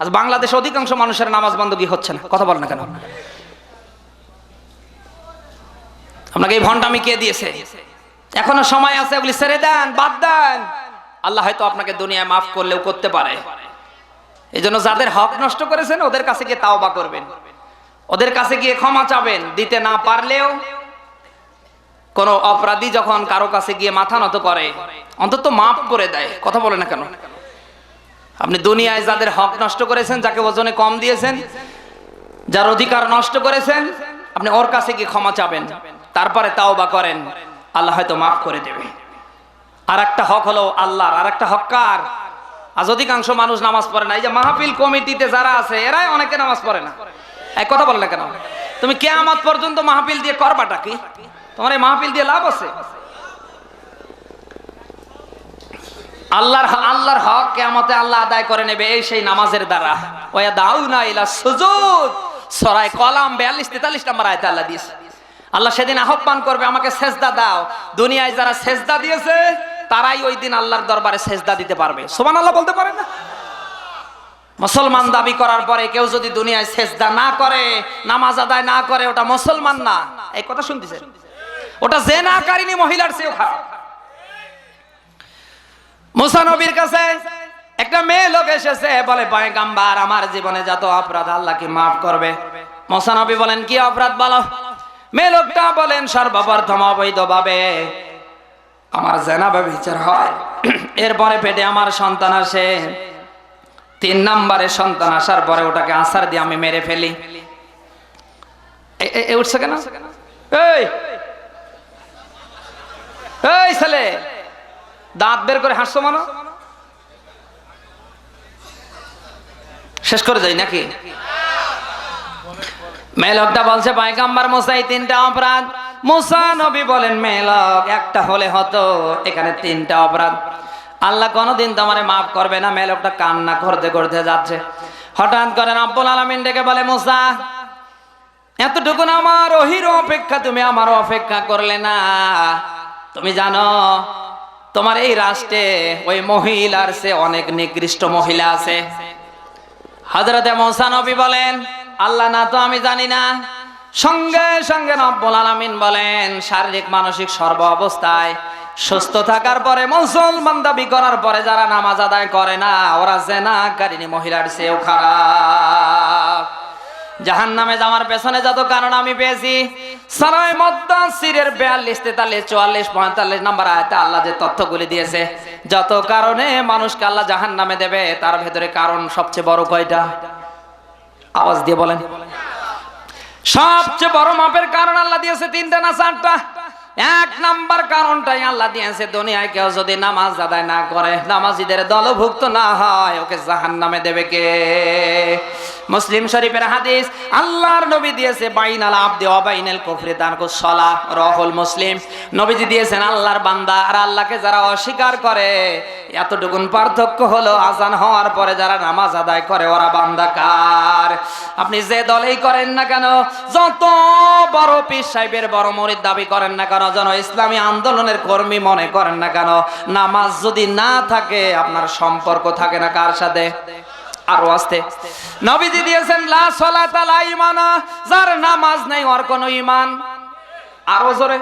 আজ বাংলাদেশে অধিকাংশ মানুষের নামাজ বন্ধ কি হচ্ছে না। কথা বল না কেন? আপনাকে এই ভণ্ডামি কে দিয়েছে? এখনও সময় আছে, ওগুলি ছেড়ে দেন, বাদ দেন। আল্লাহ হয়তো আপনাকে দুনিয়ায় মাফ করলেও করতে পারে। এই জন্য যাদের হক নষ্ট করেছেন, ওদের কাছে গিয়ে তাওবা করবেন। ওদের কাছে গিয়ে ক্ষমা চাবেন। দিতে না পারলেও কোন অপরাধী যখন কারও কাছে গিয়ে মাথা নত করে, অন্তত মাফ করে দেয়। কথা বলে না কেন? আপনি দুনিয়ায় যাদের হক নষ্ট করেছেন, যাকে ওজনে কম দিয়েছেন, যার অধিকার নষ্ট করেছেন, আপনি ওর কাছে গিয়ে ক্ষমা চাবেন। তারপরে তাও বা করেন। আল্লাহ হয়তো মাফ করে দেবে। আর একটা হক হলো আল্লাহর। আর একটা হক কার? আজ অধিকাংশ মানুষ নামাজ পড়ে না। এই যে মাহফিল কমিটিতে যারা আছে, এরাই অনেকে নামাজ পড়ে না। এক কথা বলে না কেন? তুমি কেয়ামত পর্যন্ত মাহফিল দিয়ে করবাটা কি? তোমার এই মাহফিল দিয়ে লাভ আছে? আল্লাহর আল্লাহর হক কেয়ামতে আল্লাহ আদায় করে নেবে, এই সেই নামাজের দ্বারা। ওয়া দাউনা ইলা সুজুদ। সরাই কলাম 42 43 নম্বর আয়াতে আল্লাহ দিয়েছে। আল্লাহ সেদিন আহ্বান করবে, আমাকে সেজদা দাও। দুনিয়ায় যারা সেজদা দিয়েছে, তারাই ওই দিন আল্লাহর দরবারে সেজদা দিতে পারবে। সুবহানাল্লাহ বলতে পারে না? মুসলমান দাবি করার পরে কেউ যদি দুনিয়ায় সেজদা না করে, নামাজ আদায় না করে, ওটা মুসলমান না। এই কথা শুনতেছেন? ওটা জেনাকারিনী মহিলার চেয়েও খারাপ। মুসা নবীর কাছে একটা মেয়ে লোক এসেছে, বলে, পয়গাম্বার, আমার জীবনে যত অপরাধ আল্লাহ কি মাফ করবে। মুসা নবী বলেন, কি অপরাধ বলো? মেয়ে লোকটা বলেন, সর্বপ্রথম অবৈধভাবে আমার জেনাবে বিচার হয়। এরপরে পেটে আমার সন্তান আসে। তিন নম্বরে সন্তান আসার পরে ওটাকে আসার দিয়ে আমি মেরে ফেলি। উঠছে কেন? এই, ছেলে! দাঁত বের করে হাসছো মানো শেষ করে যাই নাকি? মেলকটা বলছে, পায়গাম্বার মোসাই তিনটা অপরাধ। মুসা নবী বলেন মেলক একটা হলে হতো, এখানে তিনটা অপরাধ। আল্লাহ কোনোদিন তোমারে মাফ করবে না মেলকটা কান্না করতে করতে যাচ্ছে। হঠাৎ ডেকে বলে, মুসা এতটুকুন আমার ওহির অপেক্ষা, তুমি আমার অপেক্ষা করলে না। তুমি জানো তোমার এই রাষ্ট্রে ওই মহিলার সে অনেক নিকৃষ্ট মহিলা আছে। হজরতে মৌসা নবী বলেন, আল্লাহ না তো আমি জানি না। সঙ্গে সঙ্গে রব্বুল আলামিন বলেন, শারীরিক মানসিক সর্ব অবস্থায় সুস্থ থাকার পরে, মুসলমান দাবি করার পরে যারা নামাজ আদায় করে না, ওরা জেনাকারিনী মহিলার চেয়েও খারাপ। জাহান নামে যাওয়ার পেছনে যত কারণ আমি পেয়েছি। সারাই মদ্দা সিরের তেতাল্লিশ, চুয়াল্লিশ, পঁয়তাল্লিশ নাম্বার আয়তে আল্লাহ যে তথ্যগুলি দিয়েছে, যত কারণে মানুষকে আল্লাহ জাহান নামে দেবে, তার ভেতরে কারণ সবচেয়ে বড় কয়টা? আওয়াজ দিয়ে বলেন। সবচেয়ে বড় মাপের কারণ আল্লাহ দিয়েছে তিনটা না চারটা? এক নাম্বার কারণটাই আল্লাহ দিয়েছে দুনিয়ায় কেউ যদি নামাজ আদায় না করে, নামাজিদের দলভুক্ত না হয়, ওকে জাহান নামে দেবে কে? মুসলিম শরীফের হাদিস, আল্লাহর নবী দিয়েছে বাইনাল আবদি ওয়া বাইনাল কুফরি তারকু সলাহ, রহুল মুসলিম। নবীজি দিয়েছেন আল্লাহর বান্দা, আর আল্লাহকে যারা অস্বীকার করে, এতটুকুন পার্থক্য হলো আজান হওয়ার পরে যারা নামাজ আদায় করে, ওরা বান্দা কার? আপনি যে দলেই করেন না কেন, যত বড় পীর সাহেবের বড় মরিদ দাবি করেন না কেন, যেন ইসলামী আন্দোলনের কর্মী মনে করেন না কেন, নামাজ যদি না থাকে, আপনার সম্পর্ক থাকে না কার সাথে? আরও আসতে। নবীজি দিয়েছেন, লা সলাতা লা ইমানা যার নামাজ নাই ওর কোনো ঈমান। আরও জোরে।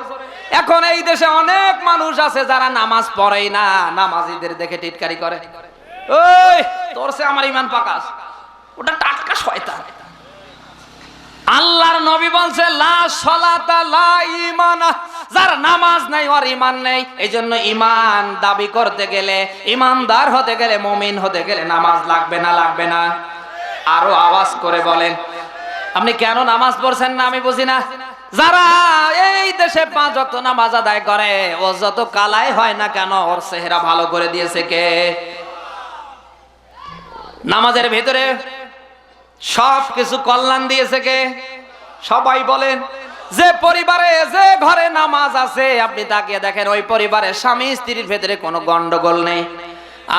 এখন এই দেশে অনেক মানুষ আছে যারা নামাজ পড়েই না, নামাজিদের দেখে টিটকারি করে। ওই তোর সে আমার ইমান পাকাস। ওটা টাটকা শয়তান। আল্লাহর নবী বলছে, লা সলাতা, লা যার নামাজ নাই, ওর ইমান নেই। এই জন্য ইমান দাবি করতে গেলে ইমানদার হতে গেলে, মমিন হতে গেলে নামাজ লাগবে না লাগবে না। আরও আওয়াজ করে বলেন, আপনি কেন নামাজ পড়ছেন না? আমি বুঝি না। যারা এই দেশে পাঁচ অক্ত নামাজ আদায় করে, ও যত কালাই হয় না কেন, ওর চেহারা ভালো করে দিয়েছে কে? নামাজের ভিতরে সব কিছু কল্যাণ দিয়েছে কে? সবাই বলেন, যে পরিবারে, যে ঘরে নামাজ আছে, আপনি তাকিয়ে দেখেন, ওই পরিবারের স্বামী স্ত্রীর ভেতরে কোনো গন্ডগোল নেই।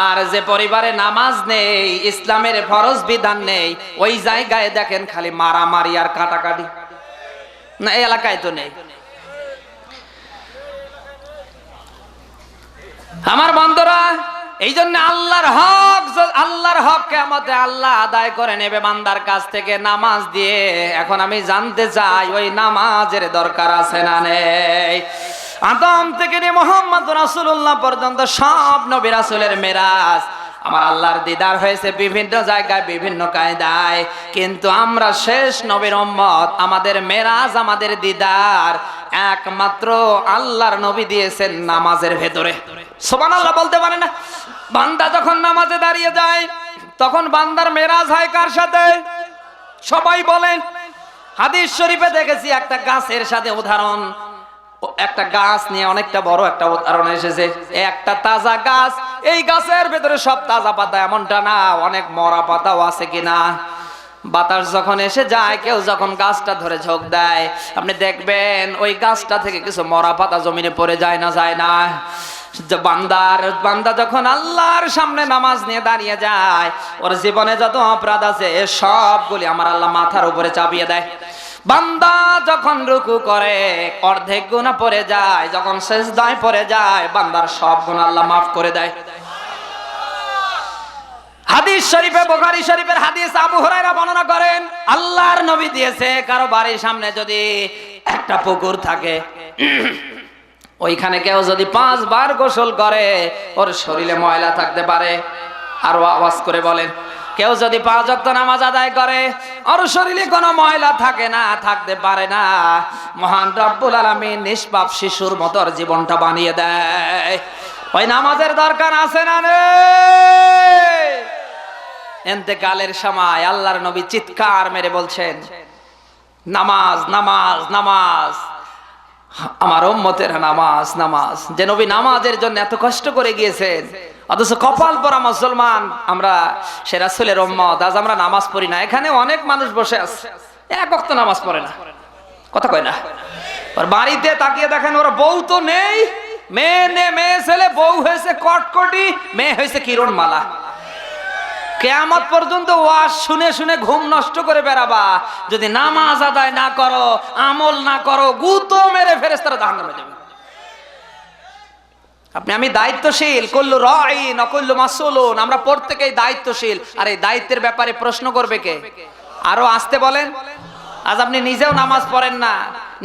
আর যে পরিবারে নামাজ নেই, ইসলামের ফরজ বিধান নেই, ওই জায়গায় দেখেন খালি মারামারি আর কাটাকাটি। না এলাকায় তো নেই। আমার বন্ধুরা এই জন্য আল্লাহর হক আল্লাহর হক কেমতে আল্লাহ আদায় করে নেবে বান্দার কাছ থেকে নামাজ দিয়ে। এখন আমি জানতে চাই, ওই নামাজের দরকার আছে না নেই? আদম থেকে নিয়ে মোহাম্মদ রাসূলুল্লাহ পর্যন্ত সব নবী রাসুলের মেরাজ। আমার আল্লাহর দিদার হয়েছে বিভিন্ন জায়গায়, বিভিন্ন কায়দায়। কিন্তু আমরা শেষ নবীর উম্মত, আমাদের মেরাজ আমাদের দিদার। একমাত্র আল্লাহর নবী দিয়েছেন নামাজের ভেতরে। সোমান আল্লাহ বলতে পারে না। বান্দা যখন নামাজে দাঁড়িয়ে যায়, তখন বান্দার মেরাজ হয় কার সাথে? সবাই বলেন। হাদিস শরীফে দেখেছি একটা গাছের সাথে উদাহরণ। একটা গাছ নিয়ে অনেকটা বড় একটা উদাহরণ এসেছে। একটা তাজা গাছ, এই গাছের ভেতরে সব তাজা পাতা, এমনটা না, অনেক মরা পাতাও আছে কিনা? বাতাস যখন এসে যায়, কেউ যখন গাছটা ধরে ঝোঁক দেয়, আপনি দেখবেন ওই গাছটা থেকে কিছু মরা পাতা জমিনে পড়ে যায় না যায় না। বান্দার, বান্দা যখন আল্লাহর সামনে নামাজ নিয়ে দাঁড়িয়ে যায়, ওর জীবনে যত অপরাধ আছে সবগুলি আমার আল্লাহ মাথার উপরে চাপিয়ে দেয়। বান্দা যখন রুকু করে, অর্ধেক গুণা পড়ে যায়, যখন শেষ দায় পড়ে যায়, বান্দার সব গুণ আল্লাহ মাফ করে দেয়। হাদিস শরীফে, বুখারী শরীফের হাদিস আবু হুরায়রা বর্ণনা করেন, আল্লাহর নবী দিয়েছে কারও বাড়ির সামনে যদি একটা পুকুর থাকে ওইখানে কেউ যদি পাঁচবার গোসল করে, ওর শরীরে ময়লা থাকতে পারে। আরও আওয়াজ করে বলেন, কেউ যদি পাঁচ ওয়াক্ত নামাজ আদায় করে, ওর শরীরে কোনো ময়লা থাকে না, থাকতে পারে না। মহান রব্বুল আলামিন নিষ্পাপ শিশুর মতো জীবনটা বানিয়ে দেয়। ওই নামাজের দরকার আছে না নেই? এতেকালের সময় আল্লাহর নবী চিৎকার মেরে বলছেন, নামাজ নামাজ নামাজ। আমার উম্মতের নামাজ নামাজ। যে নবী নামাজের জন্য এত কষ্ট করে গিয়েছেন, অথচ কপাল পরা মুসলমান, আমরা সে রাসূলের উম্মত, আজ আমরা নামাজ পড়ি না। এখানে অনেক মানুষ বসে আছে। এক অক্ত নামাজ পড়ে না। কথা কয় না। ওর বাড়িতে তাকিয়ে দেখেন, ওর বউ তো নেই। মেয়ে নে, মেয়ে ছেলে, বউ হয়েছে কটকটি, মেয়ে হয়েছে কিরণ মালা কেয়ামত পর্যন্ত ওয়াজ শুনে শুনে ঘুম নষ্ট করে বেড়াবা। যদি নামাজ আদায় না করো, আমল না করো, গুতো মেরে ফেরেস্তারা জাহান্নামে যাবে। আপনি, আমি দায়িত্বশীল করলু রয় নকল্লু মাসুলুন আমরা প্রত্যেকেই দায়িত্বশীল। আর এই দায়িত্বের ব্যাপারে প্রশ্ন করবে কে? আরও আসতে বলেন? আজ আপনি নিজেও নামাজ পড়েন না,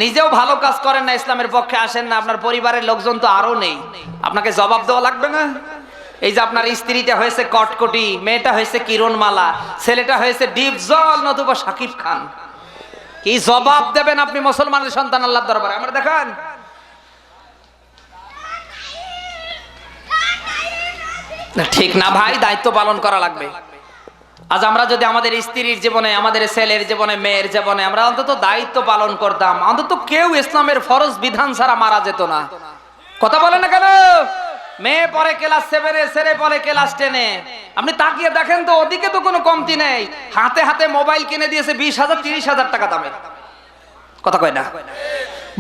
নিজেও ভালো কাজ করেন না, ইসলামের পক্ষে আসেন না, আপনার পরিবারের লোকজন তো আরও নেই। আপনাকে জবাব দেওয়া লাগবে না? এই যে আপনার স্ত্রীটা হয়েছে কটকটি, মেয়েটা হয়েছে কিরণমালা, ছেলেটা হয়েছে ডিপ জল নতুবা সাকিব খান। কি জবাব দেবেন আপনি মুসলমানের সন্তান আল্লাহ দরবারে? আমরা দেখান। ঠিক না ভাই, দায়িত্ব পালন করা লাগবে। আজ আমরা যদি আমাদের স্ত্রীর জীবনে, আমাদের ছেলের জীবনে, মেয়ের জীবনে, আমরা অন্তত দায়িত্ব পালন করতাম, অন্তত কেউ ইসলামের ফরজ বিধান ছাড়া মারা যেত না। কথা বলে না কেন? মেয়ে পরে ক্লাস সেভেনে ছেলে পরে ক্লাস টেনে আপনি তাকিয়ে দেখেন তো, ওদিকে তো কোনো কমতি নেই। হাতে হাতে মোবাইল কিনে দিয়েছে বিশ হাজার, তিরিশ হাজার টাকা দামের কথা কয় না?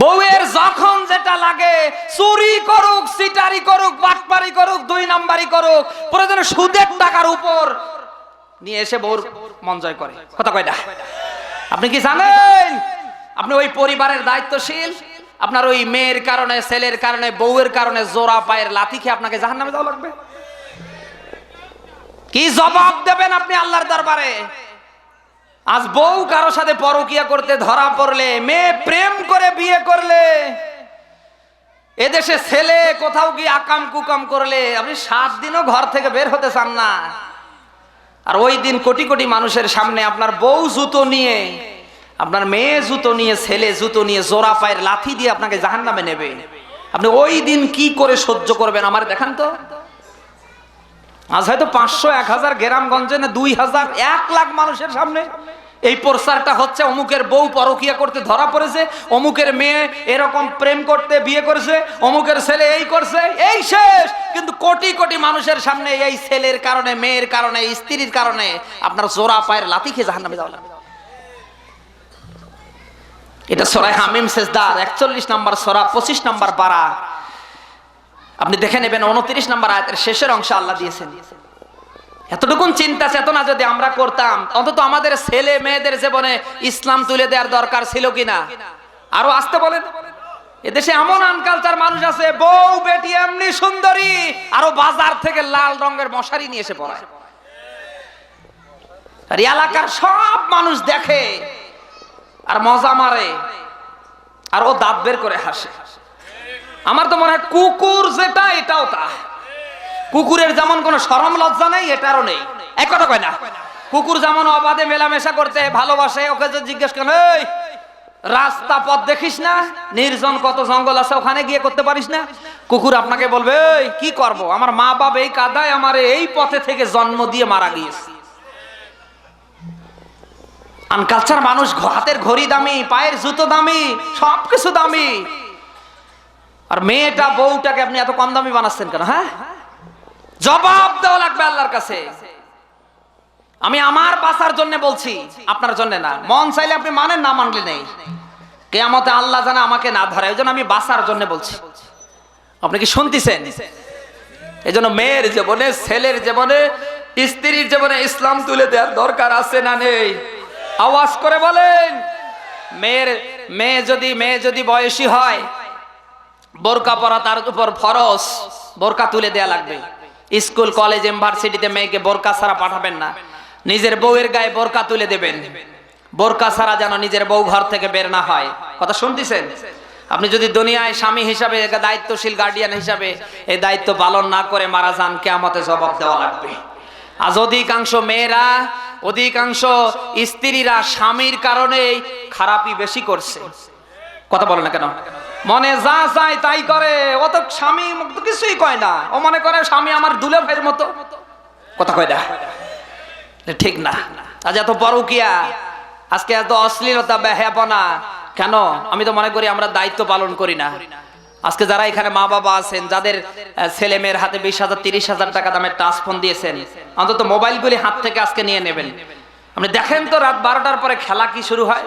বউয়ের যখন যেটা লাগে, চুরি করুক, সিটারি করুক, বাটপারি করুক, দুই নাম্বারি করুক, প্রয়োজনে সুদের টাকার উপর নিয়ে এসে বউর মন জয় করে। কথা কয় না? আপনি কি জানেন? আপনি ওই পরিবারের দায়িত্বশীল? আপনার ওই মেয়ের কারণে, ছেলের কারণে, বউয়ের কারণে জোড়া পায়ের লাথি খেয়ে আপনাকে জাহান নামে যাওয়া লাগবে? কি জবাব দেবেন আপনি আল্লাহর দরবারে? আজ বউ কারও সাথে পরকিয়া করতে ধরা পড়লে, মেয়ে প্রেম করে বিয়ে করলে, এদেশে ছেলে কোথাও গিয়ে আকাম কুকাম করলে, আপনি সাত দিনও ঘর থেকে বের হতে চান না। আর ওই দিন কোটি কোটি মানুষের সামনে আপনার বউ জুতো নিয়ে আপনার মেয়ে জুতো নিয়ে, ছেলে জুতো নিয়ে, জোড়া পায়ের লাথি দিয়ে আপনাকে জাহান নামে নেবে। আপনি ওই দিন কি করে সহ্য করবেন? আমার দেখান তো। আজ হয়তো পাঁচশো, এক হাজার গ্রামগঞ্জে না দুই হাজার, এক লাখ মানুষের সামনে এই প্রচারটা হচ্ছে। অমুকের বউ পরকিয়া করতে ধরা পড়েছে, অমুকের মেয়ে এরকম প্রেম করতে বিয়ে করেছে, অমুকের ছেলে এই করছে, এই শেষ। কিন্তু কোটি কোটি মানুষের সামনে এই ছেলের কারণে, মেয়ের কারণে, স্ত্রীর কারণে আপনার জোড়া পায়ের লাথি খেয়ে জাহান নামে যাওয়া লাগবে। এটা সরাই হামিম শেষদার একচল্লিশ নাম্বার সরা, পঁচিশ নাম্বার পারা। আপনি দেখে নেবেন উনত্রিশ নাম্বার আয়াতের শেষের অংশ আল্লাহ দিয়েছেন। এতটুকুন চিন্তা চেতনা যদি আমরা করতাম, অন্তত আমাদের ছেলে মেয়েদের জীবনে ইসলাম তুলে দেওয়ার দরকার ছিল কিনা? আরও আসতে বলেন। এদেশে এমন আনকালচার মানুষ আছে, বউ, বেটি, এমনি সুন্দরী, আরও বাজার থেকে লাল রঙের মশারি নিয়ে এসে পড়ায়। আর এলাকার সব মানুষ দেখে আর মজা মারে, আর ও দাঁত বের করে হাসে। আমার তো মনে হয় কুকুর যেটা, এটাও তা। কুকুরের যেমন কোনো সরম লজ্জা নেই, এটারও নেই। এক কথা কয় না, কুকুর যেমন অবাধে মেলামেশা করতে, ভালোবাসে, ওকে যদি জিজ্ঞেস করেন, এই, রাস্তা পথ দেখিস না? নির্জন কত জঙ্গল আছে, ওখানে গিয়ে করতে পারিস না? কুকুর আপনাকে বলবে কি করব? আমার মা বাপ এই কাদায় আমার এই পথে থেকে জন্ম দিয়ে মারা গিয়েছে। আনকালচার মানুষ হাতের ঘড়ি দামি, পায়ের জুতো দামি, সবকিছু দামি। আর মেয়েটা, বউটাকে আপনি এত কম দামি বানাচ্ছেন কেন হ্যাঁ? জবাব দেওয়া লাগবে আল্লাহর কাছে। আমি আমার বাঁচার জন্য বলছি, আপনার জন্য না। মন চাইলে আপনি মানেন না, মানলে নেই। কেয়ামতে আল্লাহ জানে আমাকে না ধরে ওই জন্য আমি বাঁচার জন্য বলছি। আপনি কি শুনতেছেন? এই জন্য মেয়ের জীবনে, ছেলের জীবনে, স্ত্রীর জীবনে ইসলাম তুলে দেওয়ার দরকার আছে না নেই? আওয়াজ করে বলেন, মেয়ের, মেয়ে যদি মেয়ে যদি বয়সী হয়, বোরকা পরা তার উপর ফরজ, বোরকা তুলে দেয়া লাগবে। স্কুল, কলেজ, ইউনিভার্সিটিতে মেয়েকে বোরকা ছাড়া পাঠাবেন না। নিজের বউয়ের গায়ে বোরকা তুলে দেবেন। বোরকা ছাড়া যেন নিজের বউ ঘর থেকে বের না হয়। কথা শুনতেছেন? আপনি যদি দুনিয়ায় স্বামী হিসাবে দায়িত্বশীল গার্ডিয়ান হিসাবে, এই দায়িত্ব পালন না করে মারা যান, কেয়ামতে জবাব দেওয়া লাগবে। আজ অধিকাংশ মেয়েরা অধিকাংশ স্ত্রীরা স্বামীর কারণেই খারাপই বেশি করছে। কথা বলে না কেন? মনে যা চায় তাই করে, ও তো স্বামী তো কিছুই কয় না। ও মনে করে স্বামী আমার দুলে ভাইয়ের মতো। কথা কয় না? ঠিক না। আজ এত পরকিয়া, আজকে এত অশ্লীলতা ব্যাহাপনা কেন? আমি তো মনে করি আমরা দায়িত্ব পালন করি না। আজকে যারা এখানে মা বাবা আছেন, যাদের ছেলে মেয়ের হাতে বিশ হাজার, তিরিশ হাজার টাকা দামের টাচ ফোন দিয়েছেন, অন্তত মোবাইলগুলি হাত থেকে আজকে নিয়ে নেবেন। আপনি দেখেন তো রাত বারোটার পরে খেলা কি শুরু হয়?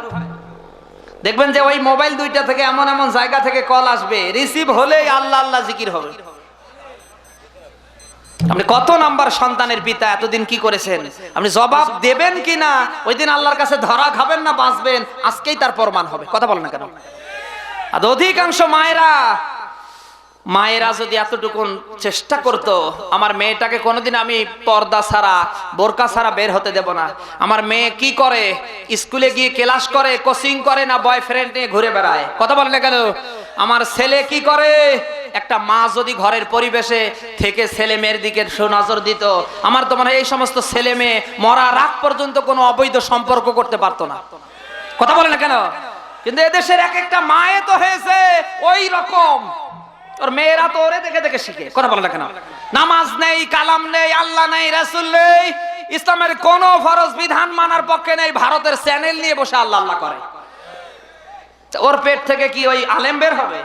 দেখবেন যে ওই মোবাইল দুইটা থেকে এমন এমন জায়গা থেকে কল আসবে, রিসিভ হলেই আল্লাহ আল্লাহ জিকির হবে। আপনি কত নাম্বার সন্তানের পিতা, এতদিন কি করেছেন? আপনি জবাব দেবেন কি না ওই দিন আল্লাহর কাছে ধরা খাবেন না, বাঁচবেন, আজকেই তার প্রমাণ হবে। কথা বলেন না কেন? আর অধিকাংশ মায়েরা মায়েরা যদি এতটুকু চেষ্টা করতো, আমার মেয়েটাকে কোনোদিন আমি পর্দা ছাড়া, বোরকা ছাড়া বের হতে দেব না। আমার মেয়ে কি করে? স্কুলে গিয়ে ক্লাস করে, কোচিং করে না বয়ফ্রেন্ড নিয়ে ঘুরে বেড়ায়? কথা বলেন না কেন? আমার ছেলে কি করে? একটা মা যদি ঘরের পরিবেশে থেকে ছেলে মেয়ের দিকে সুনজর দিত, আমার তো মনে এই সমস্ত ছেলে মেয়ে মরা রাগ পর্যন্ত কোনো অবৈধ সম্পর্ক করতে পারতো না। কথা বলে না কেন? কিন্তু এদেশের এক একটা মায়ে তো হয়েছে ওই রকম। ওর মেয়েরা তো ওরে দেখে দেখে শিখে। কথা বলে না নামাজ নেই, কালাম নেই, আল্লাহ নেই, রাসুল নেই। ইসলামের কোন ফরজ বিধান মানার পক্ষে নেই, ভারতের চ্যানেল নিয়ে বসে আল্লাহ আল্লাহ করে। ওর পেট থেকে কি ওই আলেম বের হবে?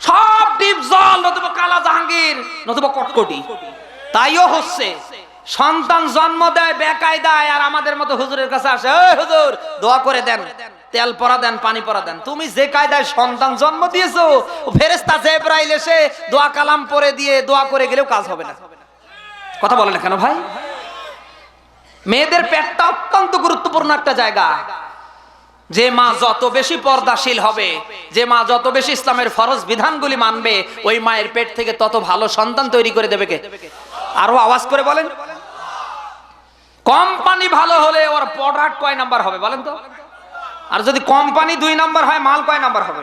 সব ডিপ জল, নতুবা কালা জাহাঙ্গীর, নতুবা কটকটি। তাইও হচ্ছে। সন্তান জন্ম দেয়, বেকায়দায়, আর আমাদের মতো হুজুরের কাছে আসে, "এই হুজুর, দোয়া করে দেন। তেল পরা দেন, পানি পরা দেন। তুমি যে কায়দায় সন্তান জন্ম দিয়েছ ফেরেস্তা জেব্রাইল এসে দোয়া কালাম পরে দিয়ে দোয়া করে গেলেও কাজ হবে না। কথা বলে না কেন ভাই? মেয়েদের পেটটা অত্যন্ত গুরুত্বপূর্ণ একটা জায়গা। যে মা যত বেশি পর্দাশীল হবে, যে মা যত বেশি ইসলামের ফরজ বিধানগুলি মানবে, ওই মায়ের পেট থেকে তত ভালো সন্তান তৈরি করে দেবে কে? আরও আওয়াজ করে বলেন। কোম্পানি ভালো হলে ওর প্রোডাক্ট কয় নাম্বার হবে বলেন তো? আর যদি কোম্পানি দুই নাম্বার হয়, মাল কয় নাম্বার হবে?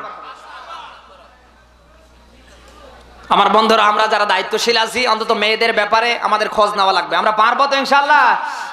আমার বন্ধুরা, আমরা যারা দায়িত্বশীল আছি, অন্তত মেয়েদের ব্যাপারে আমাদের খোঁজ নেওয়া লাগবে। আমরা পারব তো ইনশাল্লাহ